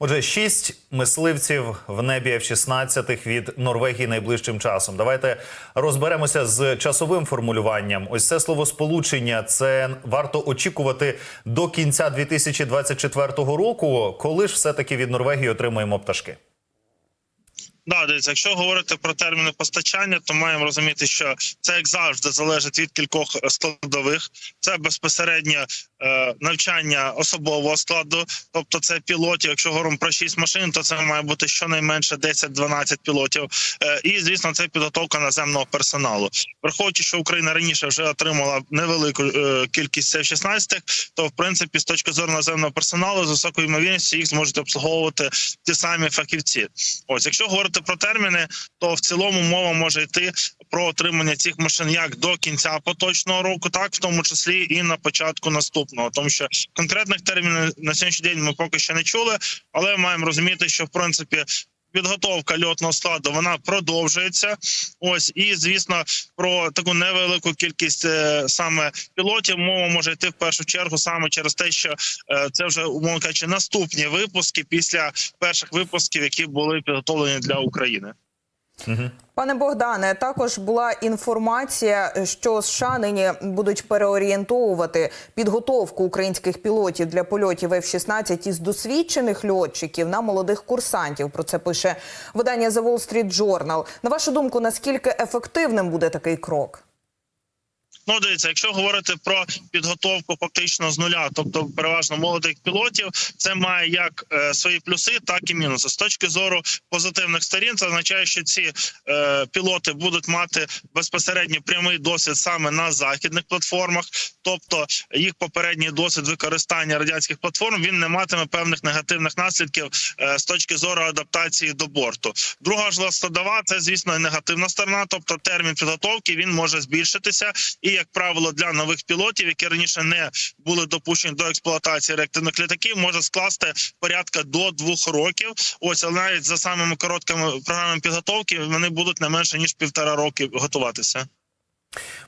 Отже, шість мисливців в небі F-16 від Норвегії найближчим часом. Давайте розберемося з часовим формулюванням. Ось це словосполучення. Це варто очікувати до кінця 2024 року. Коли ж все таки від Норвегії отримаємо пташки? Да, дивіться, якщо говорити про терміни постачання, то маємо розуміти, що це як завжди залежить від кількох складових. Це безпосередньо навчання особового складу, тобто це пілотів. Якщо говоримо про 6 машин, то це має бути щонайменше 10-12 пілотів. Е, і звісно, це підготовка наземного персоналу. Враховуючи, що Україна раніше вже отримала невелику е, кількість F-16, то в принципі, з точки зору наземного персоналу, з високою ймовірністю їх зможуть обслуговувати ті самі фахівці. Ось, якщо говорити про терміни, то в цілому мова може йти про отримання цих машин як до кінця поточного року, так в тому числі і на початку наступного, тому що конкретних термінів на сьогоднішній день ми поки що не чули, але маємо розуміти, що в принципі. Підготовка льотного складу вона продовжується. Ось і звісно про таку невелику кількість е, саме пілотів мова може йти в першу чергу саме через те, що е, це вже умовно кажучи, наступні випуски після перших випусків, які були підготовлені для України. Пане Богдане, також була інформація, що США нині будуть переорієнтовувати підготовку українських пілотів для польотів F-16 із досвідчених льотчиків на молодих курсантів. Про це пише видання The Wall Street Journal. На вашу думку, наскільки ефективним буде такий крок? Ну, дивіться, якщо говорити про підготовку фактично з нуля, тобто переважно молодих пілотів, це має як е, свої плюси, так і мінуси. З точки зору позитивних сторін, це означає, що ці е, пілоти будуть мати безпосередньо прямий досвід саме на західних платформах, тобто їх попередній досвід використання радянських платформ він не матиме певних негативних наслідків е, з точки зору адаптації до борту. Друга ж складова це, звісно, негативна сторона, тобто термін підготовки він може збільшитися і як правило, для нових пілотів, які раніше не були допущені до експлуатації реактивних літаків, може скласти порядка до двох років. Ось але навіть за самими короткими програмами підготовки вони будуть не менше ніж півтора роки готуватися.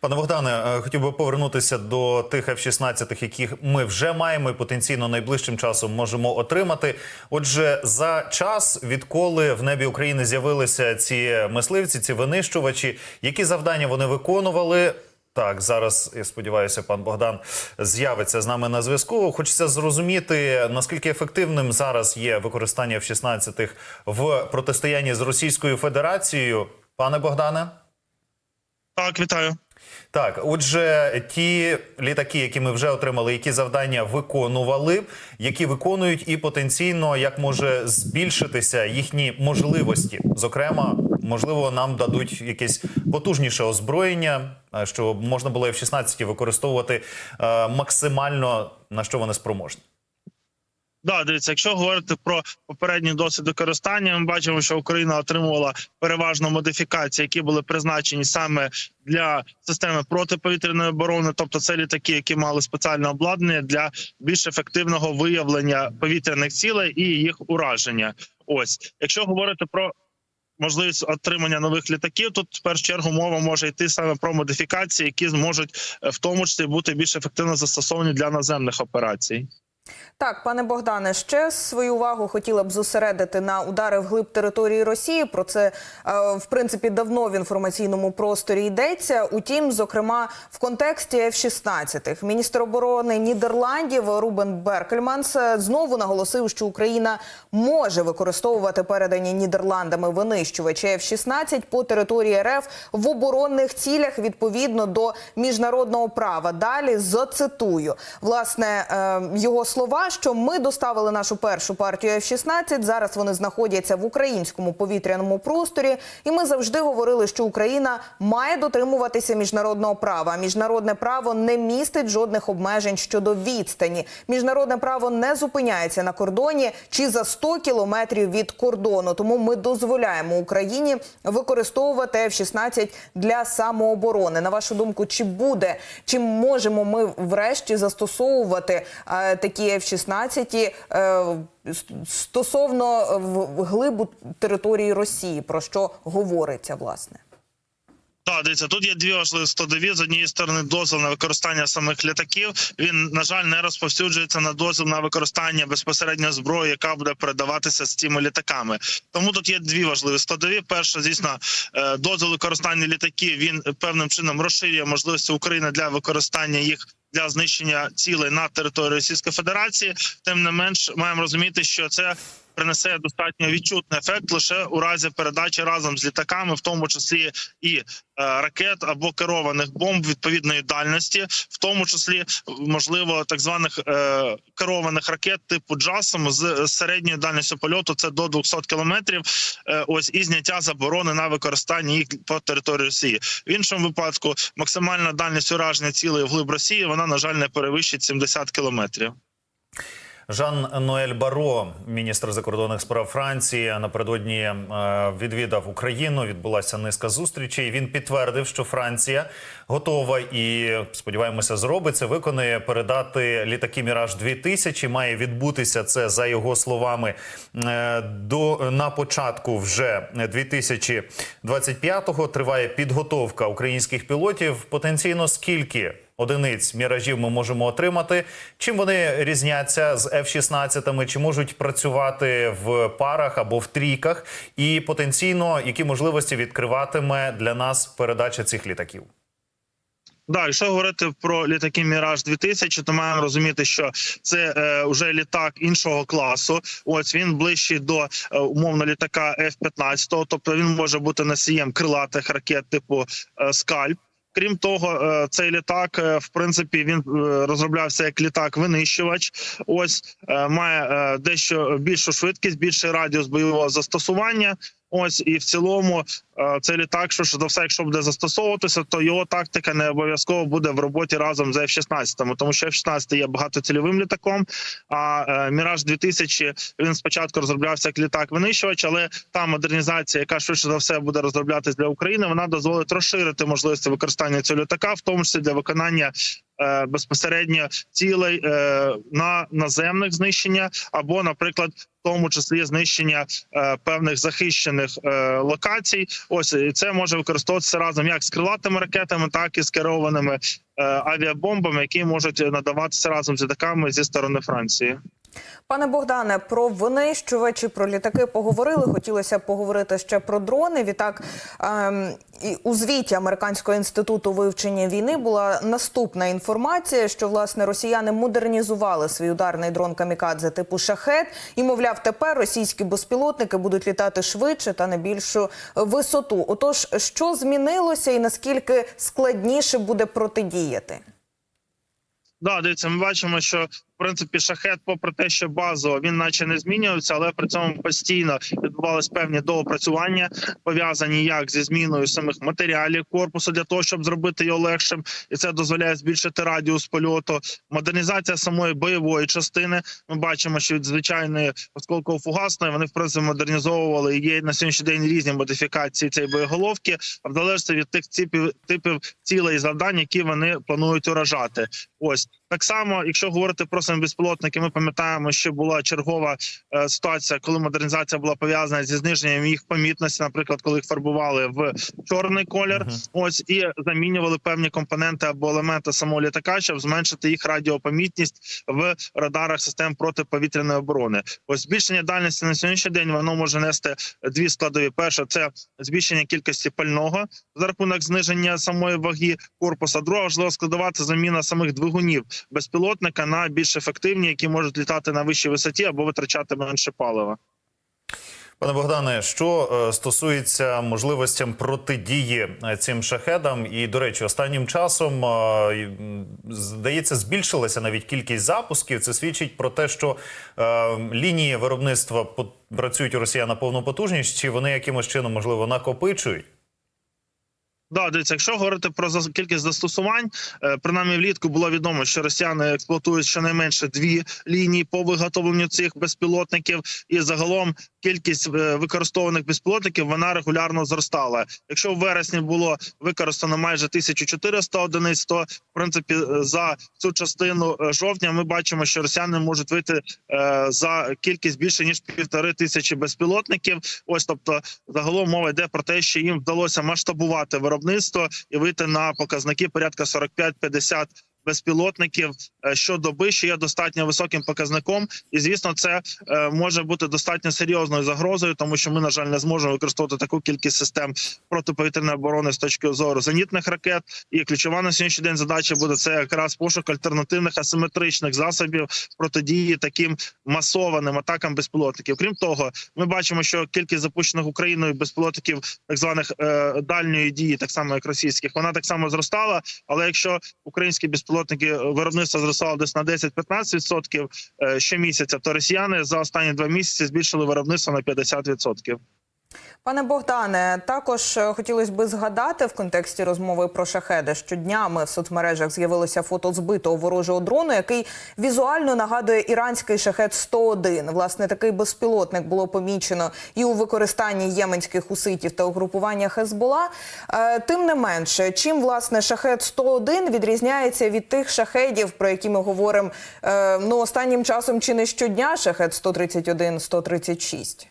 Пане Богдане, е, хотів би повернутися до тих F-16, яких ми вже маємо і потенційно найближчим часом можемо отримати. Отже, за час, відколи в небі України з'явилися ці мисливці, ці винищувачі, які завдання вони виконували. Так, зараз я сподіваюся, пан Богдан з'явиться з нами на зв'язку. Хочеться зрозуміти, наскільки ефективним зараз є використання F-16 в протистоянні з Російською Федерацією. Пане Богдане. Так, вітаю. Так, отже, ті літаки, які ми вже отримали, які завдання виконували, які виконують, і потенційно як може збільшитися їхні можливості. Зокрема, можливо, нам дадуть якесь потужніше озброєння, е, щоб можна було F-16 використовувати е, максимально на що вони спроможні. Да, дивіться, якщо говорити про попередній досвід використання, ми бачимо, що Україна отримувала переважно модифікації, які були призначені саме для системи протиповітряної оборони, тобто це літаки, які мали спеціальне обладнання для більш ефективного виявлення повітряних цілей і їх ураження. Ось, якщо говорити про можливість отримання нових літаків, тут в першу чергу мова може йти саме про модифікації, які зможуть е, в тому числі бути більш ефективно застосовані для наземних операцій. Так, пане Богдане, ще свою увагу хотіла б зосередити на удари вглиб території Росії. Про це е, в принципі давно в інформаційному просторі йдеться. Утім, зокрема, в контексті F-16. міністр оборони Нідерландів Рубен Беркельманс е, знову наголосив, що Україна може використовувати передані Нідерландами винищувачі F-16 по території РФ в оборонних цілях відповідно до міжнародного права. Далі зацитую власне е, його слова, що ми доставили нашу першу партію F-16, Зараз вони знаходяться в українському повітряному просторі, і ми завжди говорили, що Україна має дотримуватися міжнародного права. Міжнародне право не містить жодних обмежень щодо відстані. Міжнародне право не зупиняється на кордоні чи за 100 кілометрів від кордону. Тому ми дозволяємо Україні використовувати F-16 для самооборони. На вашу думку, чи буде чи можемо ми врешті застосовувати е, такі F-16 е, стосовно в- глибу території Росії, про що говориться власне? Так, дивіться, тут є дві важливі складові. З однієї сторони, дозвіл на використання самих літаків. Він на жаль не розповсюджується на дозвіл на використання безпосередньо зброї, яка буде передаватися з цими літаками. Тому тут є дві важливі складові. Перша, звісно, е, дозвіл використання літаків він певним чином розширює можливості України для використання їх. Для знищення цілей на території Російської Федерації, тим не менш, маємо розуміти, що це принесе достатньо відчутний ефект лише у разі передачі разом з літаками, в тому числі і е, ракет або керованих бомб відповідної дальності, в тому числі можливо так званих е, керованих ракет типу «Джасом» з середньою дальністю польоту. Це до 200 кілометрів. Е, ось і зняття заборони на використання їх по території Росії. В іншому випадку максимальна дальність ураження цілей вглиб Росії вона на жаль не перевищить 70 кілометрів. Жан Ноель Баро, міністр закордонних справ Франції, напередодні е, відвідав Україну. Відбулася низка зустрічей. Він підтвердив, що Франція готова і сподіваємося, зробить це. Виконує передати літаки Міраж 2000 Має відбутися це за його словами е, до на початку вже 2025-го. Триває підготовка українських пілотів. Потенційно скільки одиниць міражів ми можемо отримати. Чим вони різняться з F-16, чи можуть працювати в парах або в трійках, і потенційно які можливості відкриватиме для нас передача цих літаків? Да, якщо говорити про літаки Міраж 2000 то маємо розуміти, що це е, вже літак іншого класу. Ось він ближчий до е, умовно літака F-15, тобто він може бути носієм крилатих ракет типу е, Скальп. Крім того, е, цей літак, е, в принципі, він е, розроблявся як літак-винищувач. Ось має дещо більшу швидкість, більший радіус бойового застосування. Ось і в цілому е, цей літак, що за все, якщо буде застосовуватися, то його тактика не обов'язково буде в роботі разом з F-16, тому що F-16 є багатоцільовим літаком. А е, Міраж 2000 він спочатку розроблявся як літак винищувач, але та модернізація, яка швидше за все буде розроблятись для України, вона дозволить розширити можливості використання цього літака, в тому числі для виконання. Е, Безпосередньо цілей е, на наземних знищення, або, наприклад, в тому числі знищення е, певних захищених локацій. Ось і це може використовуватися разом як з крилатими ракетами, так і з керованими авіабомбами, які можуть надаватися разом з літаками зі сторони Франції. Пане Богдане, про винищувачі, про літаки поговорили. Хотілося поговорити ще про дрони. Відтак ем, і у звіті Американського інституту вивчення війни була наступна інформація, що власне росіяни модернізували свій ударний дрон камікадзе типу шахет, і мовляв, тепер російські безпілотники будуть літати швидше та на більшу висоту. Отож, що змінилося, і наскільки складніше буде протидіяти? Да, дивіться, ми бачимо, що принципі шахет, попри те, що базово він наче не змінюється, але при цьому постійно відбувались певні доопрацювання, пов'язані як зі зміною самих матеріалів корпусу для того, щоб зробити його легшим, і це дозволяє збільшити радіус польоту. Модернізація самої бойової частини. Ми бачимо, що від звичайної осколково-фугасної вони в принципі модернізовували і є на сьогоднішній день різні модифікації цієї боєголовки, в залежності від тих типів типів цілей і завдань, які вони планують уражати. Ось так само, якщо говорити про саме безпілотники, ми пам'ятаємо, що була чергова е, ситуація, коли модернізація була пов'язана зі зниженням їх помітності, наприклад, коли їх фарбували в чорний колір, Мгм. ось і замінювали певні компоненти або елементи самого літака, щоб зменшити їх радіопомітність в радарах систем протиповітряної оборони. Ось збільшення дальності на сьогоднішній день воно може нести дві складові: перше це збільшення кількості пального за рахунок зниження самої ваги корпуса. Друга важлива складова це заміна самих двигунів безпілотника на більш ефективні, які можуть літати на вищій висоті або витрачати менше палива. Пане Богдане, що е, стосується можливостям протидії е, цим шахедам, і до речі, останнім часом е, здається, збільшилася навіть кількість запусків. Це свідчить про те, що лінії виробництва працюють у Росіян на повну потужність, чи вони якимось чином можливо накопичують. Да, дивіться, якщо говорити про кількість застосувань, е, принаймні влітку було відомо, що росіяни експлуатують щонайменше дві лінії по виготовленню цих безпілотників, і загалом кількість е, використовуваних безпілотників вона регулярно зростала. Якщо в вересні було використано майже 1400 одиниць, то в принципі е, за цю частину жовтня ми бачимо, що росіяни можуть вийти за кількість більше ніж півтори тисячі безпілотників. Ось тобто загалом мова йде про те, що їм вдалося масштабувати виробництво виробництво і вийти на показники порядка 45-50 безпілотників е, щодоби, що є достатньо високим показником, і звісно, це е, може бути достатньо серйозною загрозою, тому що ми, на жаль, не зможемо використовувати таку кількість систем протиповітряної оборони з точки зору зенітних ракет. І ключова на сьогоднішній день задача буде це якраз пошук альтернативних асиметричних засобів протидії таким масованим атакам безпілотників. Крім того, ми бачимо, що кількість запущених Україною безпілотників, так званих е, дальньої дії, так само як російських, вона так само зростала. Але якщо українські безпілотники е, виробництва зростало десь на 10-15% е, щомісяця, то росіяни за останні два місяці збільшили виробництво на 50%. Пане Богдане, також е, хотілося би згадати в контексті розмови про шахеди, що днями в соцмережах з'явилося фото збитого ворожого дрону, який візуально нагадує іранський шахет 101 Власне, такий безпілотник було помічено і у використанні єменських уситів та угрупування Хезбола. Е, Тим не менше, чим власне шахет 101 відрізняється від тих шахедів, про які ми говоримо е, ну останнім часом, чи не щодня шахет 131 136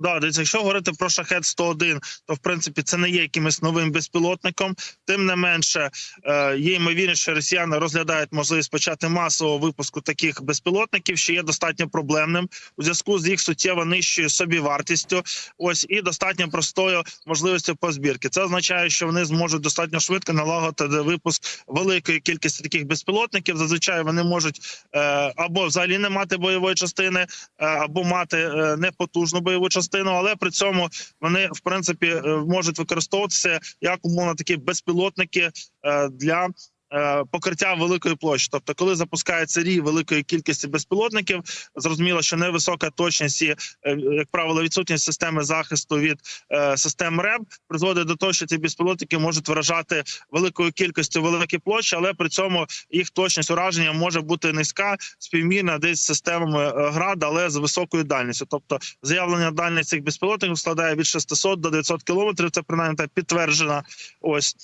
Да, дивіться, якщо говорити про шахет 101 то в принципі це не є якимось новим безпілотником. Тим не менше, е, є ймовірність, що росіяни розглядають можливість почати масового випуску таких безпілотників, що є достатньо проблемним у зв'язку з їх суттєво нижчою собівартістю. Ось і достатньо простою можливістю по збірки. Це означає, що вони зможуть достатньо швидко налагодити випуск великої кількості таких безпілотників. Зазвичай вони можуть е, або взагалі не мати бойової частини, е, або мати непотужну бойову частину, але при цьому вони в принципі е, можуть використовуватися як умовно такі безпілотники е, для. Е, Покриття великої площі, тобто, коли запускається рій великої кількості безпілотників, зрозуміло, що невисока точність і, е, як правило, відсутність системи захисту від е, систем РЕБ призводить до того, що ці безпілотники можуть вражати великою кількістю великі площі, але при цьому їх точність ураження може бути низька, співмірна десь з системами ГРАД, але з високою дальністю. Тобто, заявлення дальність цих безпілотників складає від 600 до 900 кілометрів. Це принаймні так підтверджена. Ось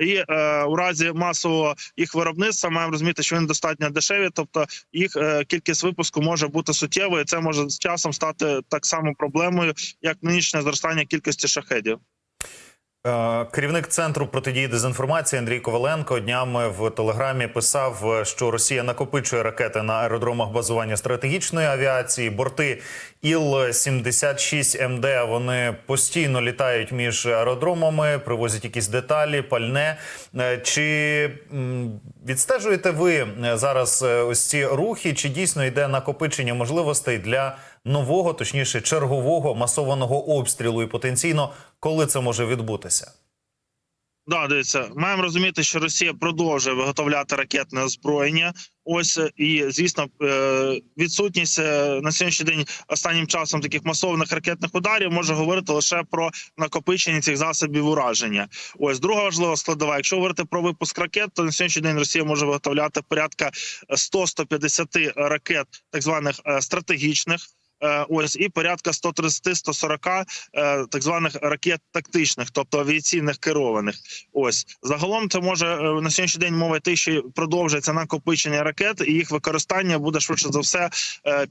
і е, у разі масового їх виробництва маємо розуміти, що вони достатньо дешеві, тобто їх е, кількість випуску може бути суттєвою. Це може з часом стати так само проблемою, як нинішнє зростання кількості шахедів. Е, Керівник центру протидії дезінформації Андрій Коваленко днями в телеграмі писав, е, що Росія накопичує ракети на аеродромах базування стратегічної авіації. Борти іл 76 МД вони постійно літають між аеродромами, привозять якісь деталі, пальне. Е, Чи відстежуєте ви зараз ось ці рухи? Чи дійсно йде накопичення можливостей для нового, точніше, чергового масованого обстрілу, і потенційно, коли це може відбутися? Да, дивіться, маємо розуміти, що Росія продовжує виготовляти ракетне озброєння. Ось е, і звісно, е, відсутність е, на сьогоднішній день останнім часом таких масованих ракетних ударів може говорити лише про накопичення цих засобів ураження. Ось друга важлива складова. Якщо говорити про випуск ракет, то на сьогоднішній день Росія може виготовляти порядка 100-150 ракет, так званих стратегічних. Е, Ось і порядка 130-140 е, так званих ракет тактичних, тобто авіаційних керованих. Ось загалом це може е, на сьогоднішній день мова йти, що продовжується накопичення ракет, і їх використання буде швидше за все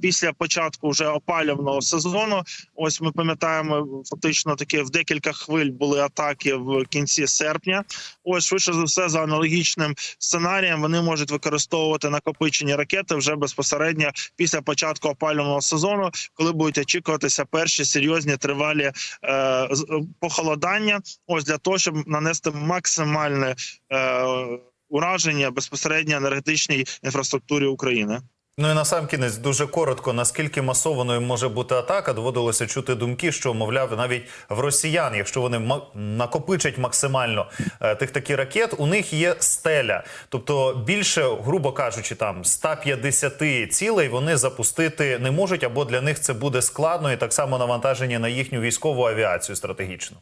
після початку вже опалювального сезону. Ось ми пам'ятаємо, фактично такі в декілька хвиль були атаки в кінці серпня. Ось швидше за все за аналогічним сценарієм вони можуть використовувати накопичені ракети вже безпосередньо після початку опалювального сезону, коли будуть очікуватися перші серйозні тривалі е, е, похолодання. Ось для того, щоб нанести максимальне е, ураження безпосередньо енергетичній інфраструктурі України. Ну і на сам кінець дуже коротко. Наскільки масованою може бути атака? Доводилося чути думки, що мовляв, навіть в росіян, якщо вони накопичать максимально е, тих такі ракет, у них є стеля. Тобто більше, грубо кажучи, там 150 цілей вони запустити не можуть, або для них це буде складно, і так само навантаження на їхню військову авіацію стратегічну.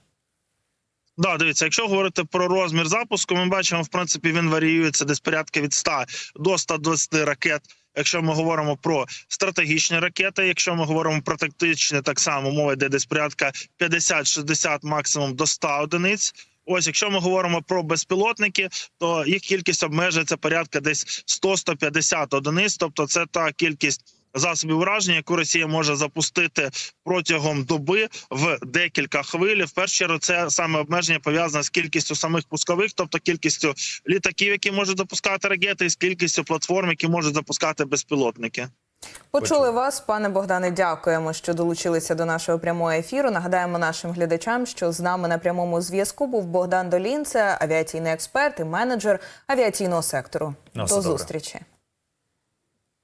Да, дивіться, якщо говорити про розмір запуску, ми бачимо, в принципі, він варіюється десь порядка від 100 до 120 ракет. Якщо ми говоримо про стратегічні ракети, якщо ми говоримо про тактичні, так само мова йде десь порядка 50-60 максимум до 100 одиниць. Ось, якщо ми говоримо про безпілотники, то їх кількість обмежується порядка десь 100-150 одиниць. Тобто, це та кількість засобів ураження, яку Росія може запустити протягом доби в декілька хвиль. В першу чергу це саме обмеження пов'язане з кількістю самих пускових, тобто кількістю літаків, які можуть запускати ракети, і з кількістю платформ, які можуть запускати безпілотники. Почули вас, пане Богдане. Дякуємо, що долучилися до нашого прямого ефіру. Нагадаємо нашим глядачам, що з нами на прямому зв'язку був Богдан Долін, це авіаційний експерт і менеджер авіаційного сектору. На До добре. зустрічі.